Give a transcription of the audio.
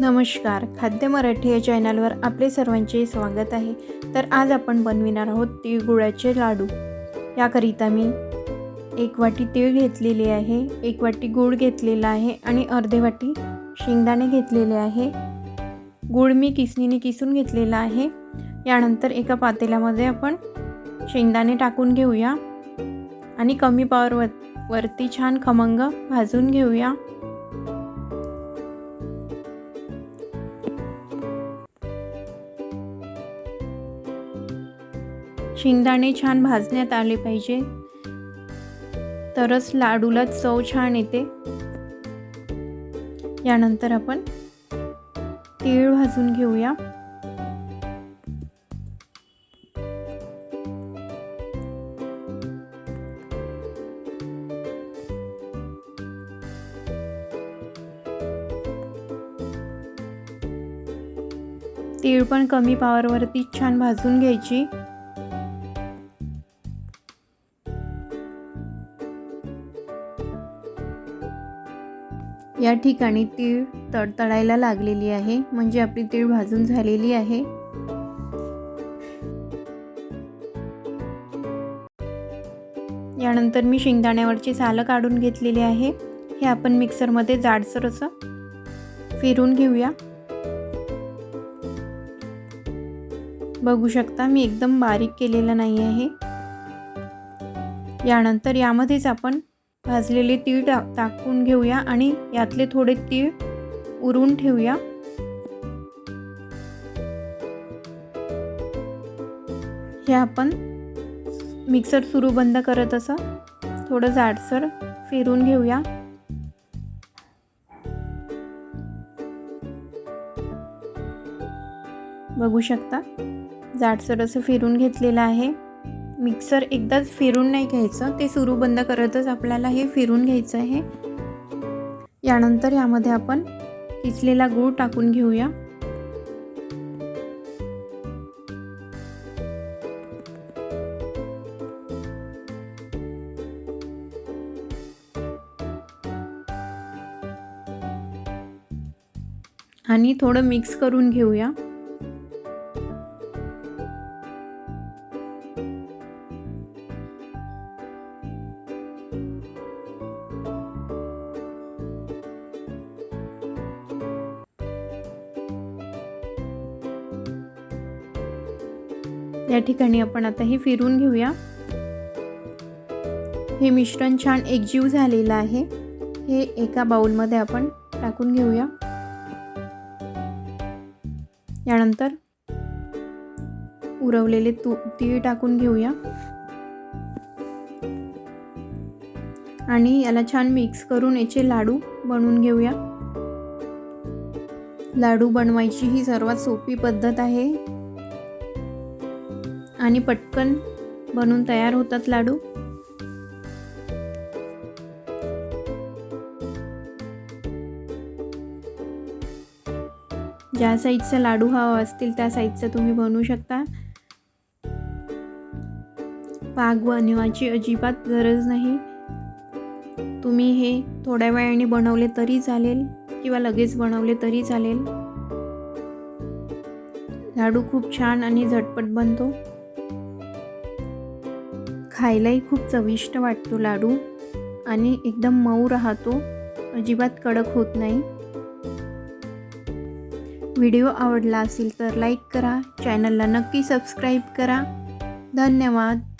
नमस्कार. खाद्य मराठी या चॅनलवर आपले सर्वांचे स्वागत आहे. तर आज आपण बनविणार आहोत तिळगुळाचे लाडू. याकरिता मी एक वाटी तीळ घेतलेली आहे एक वाटी गूळ घेतलेला आहे आणि अर्धे वाटी शेंगदाणे घेतलेले आहे. गूळ मी किसणीने किसून घेतलेला आहे. यानंतर एका पातेल्यामध्ये आपण शेंगदाणे टाकून घेऊया आणि कमी पावरवर वरती छान खमंग भाजून घेऊया. शेंगदाणे छान भाजण्यात आले पाहिजे. तरच लाडूला चव छान येते. यानंतर आपण तीळ भाजून घेऊया. तीळ पण कमी पावरवरती छान भाजून घ्यायची. या ठिकाणी तीळ तडतडायला लागलेली आहे. म्हणजे आपली तीळ भाजून झालेली आहे. यानंतर मी शेंगदाण्यावरची सालं काढून घेतलेली आहे. हे आपण मिक्सरमध्ये जाडसर असं फिरून घेऊया. बघू शकता मी एकदम बारीक केलेलं नाही आहे. यानंतर यामध्येच आपण भाजलेले तीळ टा टाकून घेऊया आणि यातले थोडे तीळ उरून ठेवूया. हे आपण मिक्सर सुरू बंद करत असं थोडं जाडसर फिरून घेऊया. बघू शकता? जाडसर असं फिरून घेतलेलं आहे. मिक्सर एकदाच फिरून नाही घ्यायचं. ते सुरू बंद करतच आपल्याला हे फिरून घ्यायचं आहे. यानंतर यामध्ये आपण किसलेला गूळ टाकून घेऊया. आणि थोडं मिक्स करून घेऊया. या ठिकाणी आपण आता हे फिरून घेऊया. हे मिश्रण छान एकजीव झालेलं आहे. हे एका बाउलमध्ये आपण टाकून घेऊया. यानंतर उरवलेले तू तीळ टाकून घेऊया. आणि याला छान मिक्स करून याचे लाडू बनवून घेऊया. लाडू बनवायची ही सर्वात सोपी पद्धत आहे. आणि पटकन बनून तयार होतात लाडू. ज्या साईजचा लाडू हवा असतील त्या साईजचा तुम्ही बनवू शकता. पाग बनवायची अजिबात गरज नाही. तुम्ही हे थोड्या वेळाने बनवले तरी चालेल किंवा लगेच बनवले तरी चालेल. लाडू खूप छान आणि झटपट बनतो. खायलाही खूप चविष्ट वाटतो लाडू. आणि एकदम मऊ राहतो. अजिबात कडक होत नाही. व्हिडिओ आवडला असेल तर लाईक करा. चॅनलला नक्की सबस्क्राईब करा. धन्यवाद.